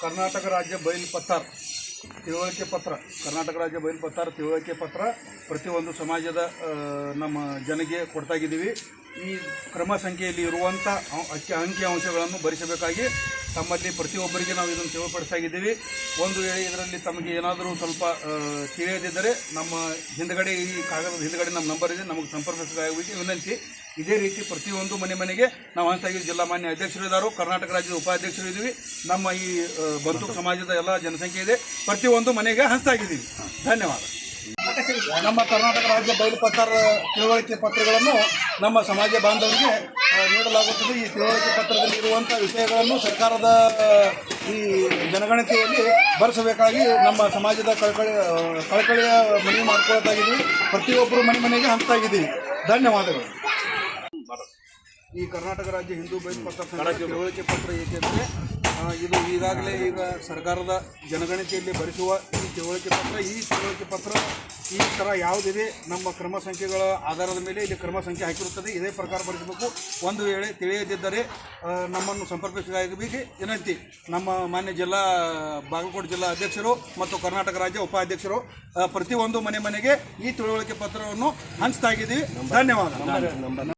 ಕರ್ನಾಟಕ ರಾಜ್ಯ ಬಯಲು ಪತ್ತಾರ್ ತಿಳುವಳಿಕೆ ಪತ್ರ, ಕರ್ನಾಟಕ ರಾಜ್ಯ ಬಯಲು ಪತ್ತಾರ್ ತಿಳುವಳಿಕೆ ಪತ್ರ ಪ್ರತಿಯೊಂದು ಸಮಾಜದ ನಮ್ಮ ಜನಗೆ ಕೊಡ್ತಾ ಇದ್ದೀವಿ ಈ ಕ್ರಮ ಸಂಖ್ಯೆಯಲ್ಲಿ ಇರುವಂಥ ಅಂಕಿ ಅಂಶಗಳನ್ನು ಭರಿಸಬೇಕಾಗಿ ತಮ್ಮಲ್ಲಿ ಪ್ರತಿಯೊಬ್ಬರಿಗೆ ನಾವು ಇದನ್ನು ತಿಳಿಪಡಿಸ್ತಾ ಇದ್ದೀವಿ ಒಂದು ವೇಳೆ ಇದರಲ್ಲಿ ತಮಗೆ ಏನಾದರೂ ಸ್ವಲ್ಪ ತಿಳಿಯದಿದ್ದರೆ ನಮ್ಮ ಹಿಂದ್ಗಡೆ ಈ ಕಾಗದದ ಹಿಂದ್ಗಡೆ ನಮ್ಮ ನಂಬರ್ ಇದೆ, ನಮಗೆ ಸಂಪರ್ಕಿಸಬೇಕಾಗಿ ವಿನಂತಿ. ಇದೇ ರೀತಿ ಪ್ರತಿಯೊಂದು ಮನೆ ಮನೆಗೆ ನಾವು ಹಂತಾಗಿ ಜಿಲ್ಲಾ ಮಾನ್ಯ ಅಧ್ಯಕ್ಷರು ಇದ್ದಾರೆ. ಕರ್ನಾಟಕ ರಾಜ್ಯದ ಉಪಾಧ್ಯಕ್ಷರು ಇದ್ದೀವಿ. ನಮ್ಮ ಈ ಬಂಧು ಸಮಾಜದ ಎಲ್ಲ ಜನಸಂಖ್ಯೆ ಇದೆ. ಪ್ರತಿಯೊಂದು ಮನೆಗೆ ಹಂಚ್ತಾ ಇದ್ದೀವಿ ಧನ್ಯವಾದ. ನಮ್ಮ ಕರ್ನಾಟಕ ರಾಜ್ಯ ಬಯಲು ಪತ್ರ ತಿಳುವಳಿಕೆ ಪತ್ರಗಳನ್ನು ನಮ್ಮ ಸಮಾಜ ಬಾಂಧವರಿಗೆ ನೀಡಲಾಗುತ್ತದೆ. ಈ ತಿಳುವಳಿಕೆ ಪತ್ರದಲ್ಲಿ ಇರುವಂಥ ವಿಷಯಗಳನ್ನು ಸರ್ಕಾರದ ಈ ಜನಗಣತಿಯಲ್ಲಿ ಬರೆಸಬೇಕಾಗಿ ನಮ್ಮ ಸಮಾಜದ ಕಳಕಳಿ ಕಳಕಳಿಯ ಮನವಿ ಮಾಡ್ಕೊಳ್ತಾಗಿದ್ದೀವಿ ಪ್ರತಿಯೊಬ್ಬರು ಮನೆ ಮನೆಗೆ ಹಂತಾಗಿದ್ದೀವಿ ಧನ್ಯವಾದಗಳು. ಈ ಕರ್ನಾಟಕ ರಾಜ್ಯ ಹಿಂದೂ ಬಯಲು ಪತ್ರ ತಿಳುವಳಿಕೆ ಪತ್ರ ಏಕೆಂದರೆ ಇದು ಈಗಾಗಲೇ ಈಗ ಸರ್ಕಾರದ ಜನಗಣತಿಯಲ್ಲಿ ಭರಿಸುವ ಈ ತಿಳುವಳಿಕೆ ಪತ್ರ, ಈ ತಿಳುವಳಿಕೆ ಪತ್ರ, ಈ ಥರ ಯಾವುದಿದೆ, ನಮ್ಮ ಕ್ರಮ ಸಂಖ್ಯೆಗಳ ಆಧಾರದ ಮೇಲೆ ಇಲ್ಲಿ ಕ್ರಮ ಸಂಖ್ಯೆ ಹಾಕಿರುತ್ತದೆ. ಇದೇ ಪ್ರಕಾರ ಬರೆಸಬೇಕು ಒಂದು ವೇಳೆ ತಿಳಿಯದಿದ್ದರೆ ನಮ್ಮನ್ನು ಸಂಪರ್ಕಿಸಬೇಕಾಗಿ ವಿನಂತಿ. ನಮ್ಮ ಮಾನ್ಯ ಜಿಲ್ಲಾ, ಬಾಗಲಕೋಟೆ ಜಿಲ್ಲಾ ಅಧ್ಯಕ್ಷರು ಮತ್ತು ಕರ್ನಾಟಕ ರಾಜ್ಯ ಉಪಾಧ್ಯಕ್ಷರು ಪ್ರತಿಯೊಂದು ಮನೆ ಮನೆಗೆ ಈ ತಿಳುವಳಿಕೆ ಪತ್ರವನ್ನು ಹಂಚ್ತಾ ಇದ್ದೀವಿ ಧನ್ಯವಾದ